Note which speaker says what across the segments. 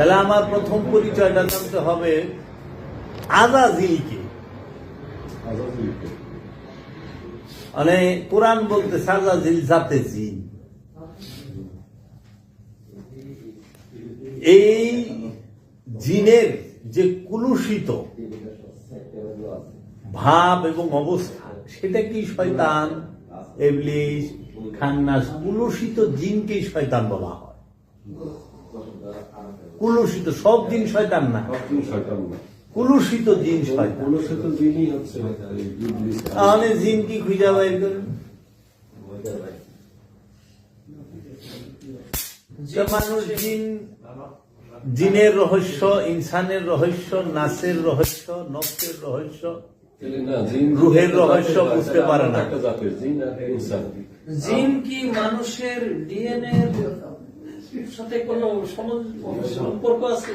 Speaker 1: তাহলে আমার প্রথম পরিচয়টা জানতে হবে আজাজিলকে। মানে কোরআন বলতে সাজাজিল জাতে জিন। এই জিনের যে কুলুষিত ভাব এবং অবস্থা সেটা কি শয়তান? এবলিশ খান্নাস কুলুষিত জিনকেই শয়তান বলা হয়। কুলুষিত সব জিন শয়তান না। কুলুষিত জিন শয়তান। তাহলে জিন কি খুঁজা বাইর করেন তো মানুষ জিন জিনের রহস্য ইনসানের রহস্য নাসের রহস্য নফসের রহস্য রুহের রহস্য বুঝতে পারে না।
Speaker 2: জিন কি মানুষের ডিএনএ সাথে কোনো সম্পর্ক আছে?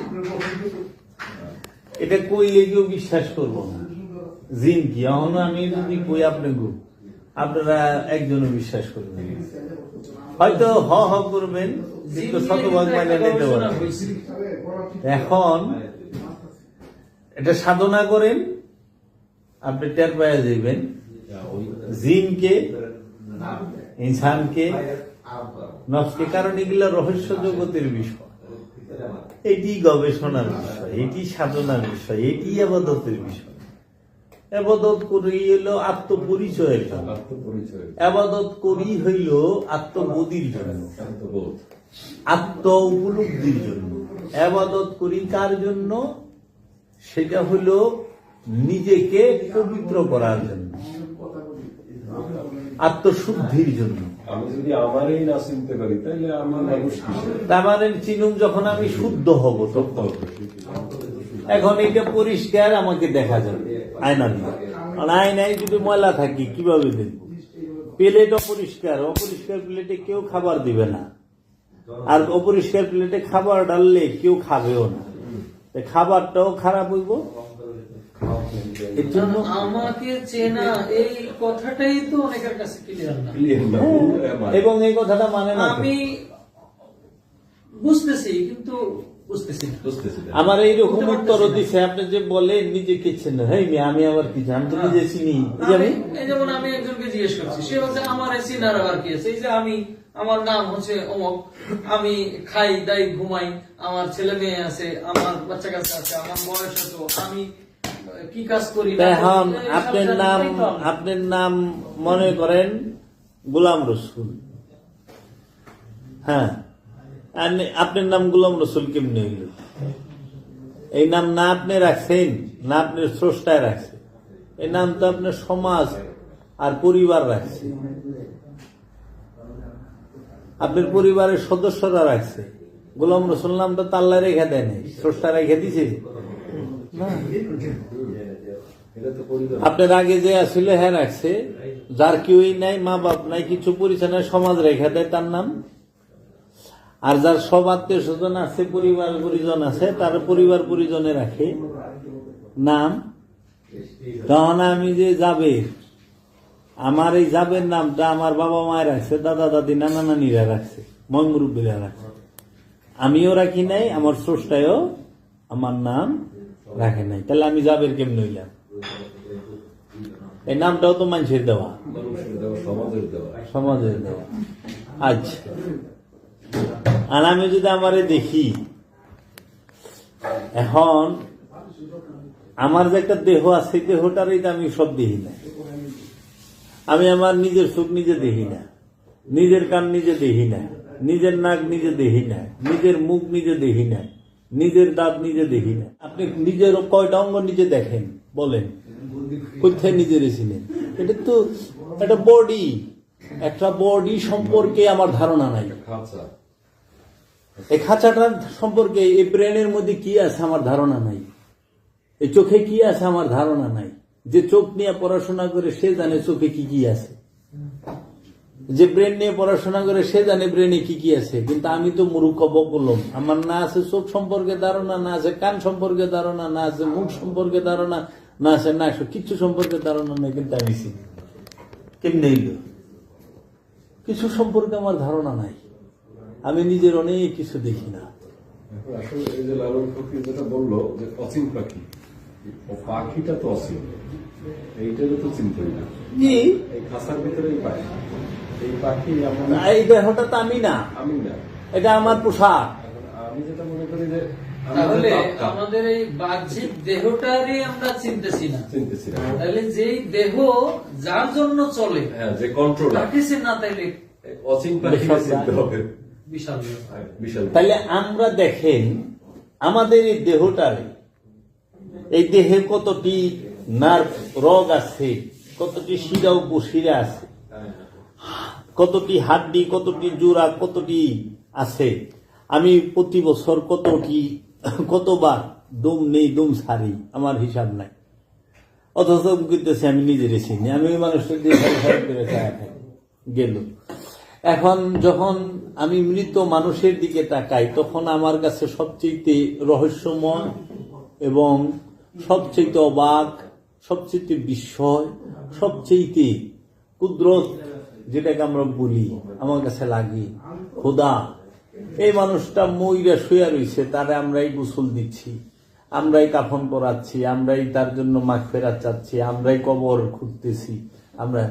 Speaker 1: এটা কইলে কেউ বিশ্বাস করব না? জিন কি? এখন আমি যদি কই আপনি আপনারা একজনও বিশ্বাস করবেন হয়তো হ হ করবেন কিন্তু শতভাগ নিতে পারবেন। এখন এটা সাধনা করেন আপনি টের পাওয়া যাইবেন। জিনকে ইনসানকে কারণ এগুলো রহস্য জগতের বিষয়। এটি গবেষণার বিষয়, এটি সাধনার বিষয়, এটি আবাদতের বিষয়। আবাদত করি হইল আত্মপরিচয়ের জন্য। আবাদত করি হইল আত্মবোধির জন্য। আত্ম উপলব্ধির জন্য। আবাদত করি কার জন্য? সেটা হইল নিজেকে পবিত্র করার জন্য। আত্মশুদ্ধির জন্য।
Speaker 3: আমি যদি আমারই না চিনতে পারি তাহলে আমার মানুষ
Speaker 1: তার মানে চিনুম যখন আমি শুদ্ধ হব তখন। এখন এটা পরিষ্কার আমাকে দেখা যাবে। আয়না দিয়ে আয়নায় যদি ময়লা থাকি কীভাবে দেখব? প্লেট অপরিষ্কার। অপরিষ্কার প্লেটে কেউ খাবার দিবে না। আর অপরিষ্কার প্লেটে খাবার ডাললে কেউ খাবেও না। খাবারটাও খারাপ হইব এর জন্য
Speaker 2: আমাকে চেনা এই কথাটাই তো অনেকের কাছে ক্লিয়ার না।
Speaker 3: আমার।
Speaker 1: এবং এই কথাটা মানে না
Speaker 2: আমি বুঝতেছি কিন্তু।
Speaker 1: আমার এইরকম উত্তর দিছে আপনি যে বলেন নিজেকে চেন আমি আবার কি জানি তো নিজে চিনি
Speaker 2: যেমন আমি একজনকে জিজ্ঞেস করছি সে বলছে আমার এই চিনার আবার কি আছে? এই যে আমি আমার নাম হচ্ছে অমক। আমি খাই দাই ঘুমাই আমার ছেলে মেয়ে আছে আমার বাচ্চা কাচ্চা আছে আমার বয়স হতো আমি কি কাজ করি?
Speaker 1: এখন আপনার নাম। আপনার নাম মনে করেন গোলাম রসুল। হ্যাঁ। আপনার নাম গোলাম রসুল কেমনি হইল? এই নাম না আপনি রাখছেন না আপনার স্রষ্টায় রাখছে এই নাম তো আপনার সমাজ আর পরিবার রাখছে। আপনার পরিবারের সদস্যরা রাখছে। গোলাম রসুল নামটা তাল্লা রেখে দেয় নাই স্রষ্টা রেখে দিছে। আপনার আগে যে আসলে হ্যাঁ রাখছে। যার কেউই নাই মা বাপ নাই কিছু পরিচয় নাই, সমাজ রেখা দেয় তার নাম। আর যার সব আত্মীয় স্বজন আছে পরিবার পরিজন আছে তার পরিবার পরিজনে রাখে। নাম? তখন আমি যে যাবে আমার এই যাবের নামটা আমার বাবা মায়ের রাখছে দাদা দাদি নানা নানিরা রাখছে ময় মুরব্বীরা রাখছে। আমিও রাখি নাই আমার স্রষ্টায়ও আমার নাম। রাখে নাই। তাহলে আমি যাবের কেমন হইলাম? এই নামটাও তো মানুষের দেওয়া।
Speaker 3: সমাজের দেওয়া।
Speaker 1: আচ্ছা। আর আমি যদি আমারে দেখি, এখন আমার যে একটা দেহ আছে, সেই দেহটারই তো আমি সব দেখি না। আমি আমার নিজের চোখ নিজে দেখি না। নিজের কান নিজে দেখি না। নিজের নাক নিজে দেখি না। নিজের মুখ নিজে দেখি না। নিজের দাঁত নিজে দেখি না। আপনি নিজের কয়টা অঙ্গ নিজে দেখেন বলেন। কোথায় নিজের ছিলেন এটা তো একটা বডি একটা বডি সম্পর্কে আমার ধারণা নাই। এই খাঁচাটার সম্পর্কে এই ব্রেনের মধ্যে কি আছে আমার ধারণা নাই। এই চোখে কি আছে আমার ধারণা নাই। যে চোখ নিয়ে পড়াশোনা করে সে জানে চোখে কি কি আছে। যে ব্রেন নিয়ে পড়াশোনা করে সে জানে ব্রেনে কি কি আছে। কিন্তু আমি তো মূর্খ বললাম আমার না আছে চোখ সম্পর্কে ধারণা না আছে কান সম্পর্কে ধারণা না আছে মুখ সম্পর্কে ধারণা না আছে না কিচ্ছু সম্পর্কে ধারণা নেই কিন্তু আমি চিনি কেমনে কিছু সম্পর্কে আমার ধারণা নাই। আমি নিজের অনেক কিছু দেখি না।
Speaker 3: এখন আসলে এই যে লালন ফকির যেটা বলল যে অচিন পাখি পাখিটা তো এইটারও তো চিনতই না। এই ভিতরেই পাখি এই পাখি
Speaker 1: এই দেহটা তো আমি না।
Speaker 3: আমি না।
Speaker 1: এটা আমার পোশাক।
Speaker 3: আমি যেটা মনে করি যে
Speaker 2: তাহলে
Speaker 3: আমাদের
Speaker 2: এই বাহ্যিক দেহটারই আমরা চিনতেছি না।
Speaker 3: চিনতেছি না।
Speaker 2: তাহলে যেই দেহ যার জন্য চলে
Speaker 3: হ্যাঁ যে কন্ট্রোল
Speaker 2: না তাইলে
Speaker 3: অচিন পাখি চিনতে হবে।
Speaker 2: বিশাল
Speaker 3: হ্যাঁ, বিশাল।
Speaker 1: তাহলে আমরা দেখেন আমাদের এই দেহটারে এই দেহে কতটি নার্ভ রগ আছে কতটি শিরা উপশিরা আছে কতটি হাড্ডি, কতটি জোড়া, কতটি আছে? আমি প্রতি বছর কতটি, কতবার দম নেই, দম সারি আমার হিসাব নাই। অথচ করতেছি, আমি নিজের চিনি। আমি থাকি গেল। এখন যখন আমি মৃত মানুষের দিকে তাকাই, তখন আমার কাছে সবচেয়ে রহস্যময় এবং সবচেয়ে অবাক সবচেয়ে বিস্ময় সবচেয়ে কুদরত যেটাকে আমরা বলি, আমার কাছে লাগে, খোদা। এই মানুষটা মইরা শুয়ে রয়েছে তারে আমরাই গোসল দিচ্ছি, আমরাই কাফন করাচ্ছি আমরাই তার জন্য মাখ ফেরা চাচ্ছি, আমরাই কবর খুঁজতেছি, আমরা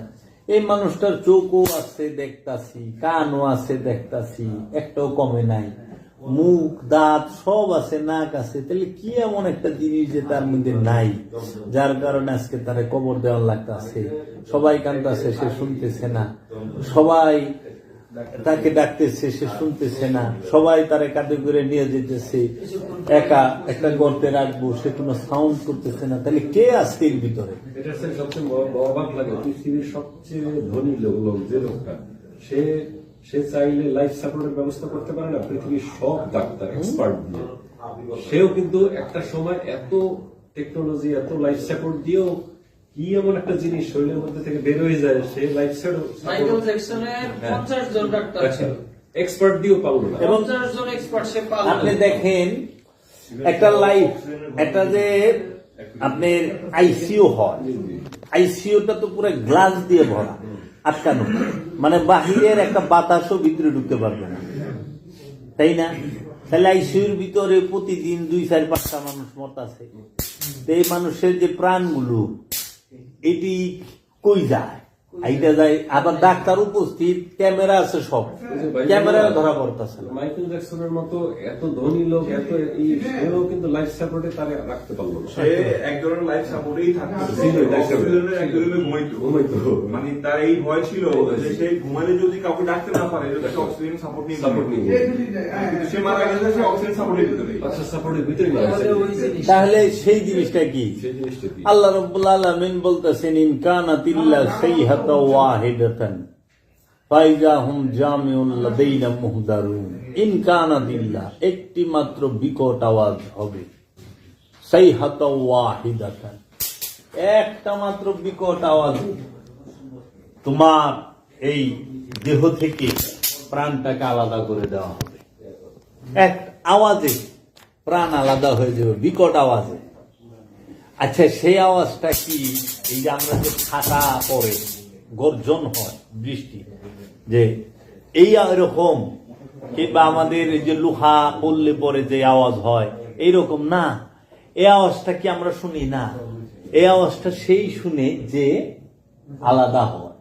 Speaker 1: এই মানুষটার চোখও আছে, দেখতাছি, কানও আছে, দেখতাছি, একটাও কমে নাই। মুখ, দাঁত, সব আছে, নাক আছে, তাহলে কি এমন একটা জিনিস যে তার মধ্যে নাই? যার কারণে আজকে তারে কবর দেওয়ার লাগতাছে সবাই কান্দাছে সে শুনতেছে না। সবাই তাকে ডাকতেছে, সে শুনতেছে না। সবাই তারে কাঁধে করে নিয়ে যেতেছে। একা একটা গর্তে রাখব, সে কোনো সাউন্ড করতেছে না। তাহলে কে আছে এর ভিতরে?
Speaker 3: সবচেয়ে অবাক লাগে। পৃথিবীর সবচেয়ে ধনী লোক যে লোকটা, সে সে চাইলে লাইফ সাপোর্টের ব্যবস্থা করতে পারে না পৃথিবীর সব ডাক্তার এক্সপার্ট দিয়ে। সেও কিন্তু একটা সময় এত টেকনোলজি এত লাইফ সাপোর্ট দিয়েও কি এমন একটা জিনিস শরীরের মধ্যে থেকে বের হয়ে যায় সে লাইফ
Speaker 2: ছিল।
Speaker 3: এক্সপার্ট দিয়েও পারল না।
Speaker 1: এবং আপনি দেখেন একটা লাইফ একটা যে আপনার আইসিইউ হয়। আইসিইউটা তো পুরো গ্লাস দিয়ে ভরা। আটকানো। মানে বাহিরের একটা বাতাসও ভিতরে ঢুকতে পারবে না। তাই না? তাহলে আইসিউর ভিতরে প্রতিদিন দুই, চার, পাঁচটা মানুষ মত আছে। এই মানুষের যে প্রাণগুলো, এটি কই যায়? যায় আবার ডাক্তার উপস্থিত ক্যামেরা আছে সব। ক্যামেরা ধরা পড়তেছে
Speaker 3: মাইকেল জ্যাকসনের মতো এত ধনী লোক এত সেও কিন্তু লাইফ সাপোর্টে তারে রাখতে পারল না।
Speaker 4: সে এক ধরনের লাইফ সাপোর্টেই থাকতো। মানে তার এই ভয় ছিল যে সে ঘুমালে যদি কাউকে ডাকতে না পারে যদি সে অক্সিজেন সাপোর্ট নিয়ে
Speaker 3: সাপোর্ট। নিয়ে
Speaker 4: সে মারা গেছে সে অক্সিজেন সাপোর্টের ভিতরে
Speaker 3: আচ্ছা সাপোর্টের ভিতরে
Speaker 2: তাহলে
Speaker 1: সেই জিনিসটা কি?
Speaker 3: সেই জিনিসটা কি?
Speaker 1: আল্লাহ রব্বুল আলামিন বলতেছেন ইনকানাতিল্লা সাইহাতা ওয়াহিদাতান ফাইজা হুম জামিউল লাদাইনা মুহদারুন ইনকানাতিল্লা একটি মাত্র বিকট আওয়াজ হবে। সাইহাতা ওয়াহিদাতান। একটা মাত্র বিকট আওয়াজ তোমার এই দেহ থেকে প্রাণটাকে আলাদা করে দেওয়া হবে। এক আওয়াজে প্রাণ আলাদা হয়ে যাবে, বিকট আওয়াজে। আচ্ছা সেই আওয়াজটা কি? এই যে আমরা যে ছাতা পরে গর্জন হয়, বৃষ্টি। যে এই এরকম কিংবা আমাদের এই যে লুহা করলে পরে যে আওয়াজ হয়, এই রকম না। এই আওয়াজটা কি আমরা শুনি? না। এই আওয়াজটা সেই শুনে যে আলাদা হয়।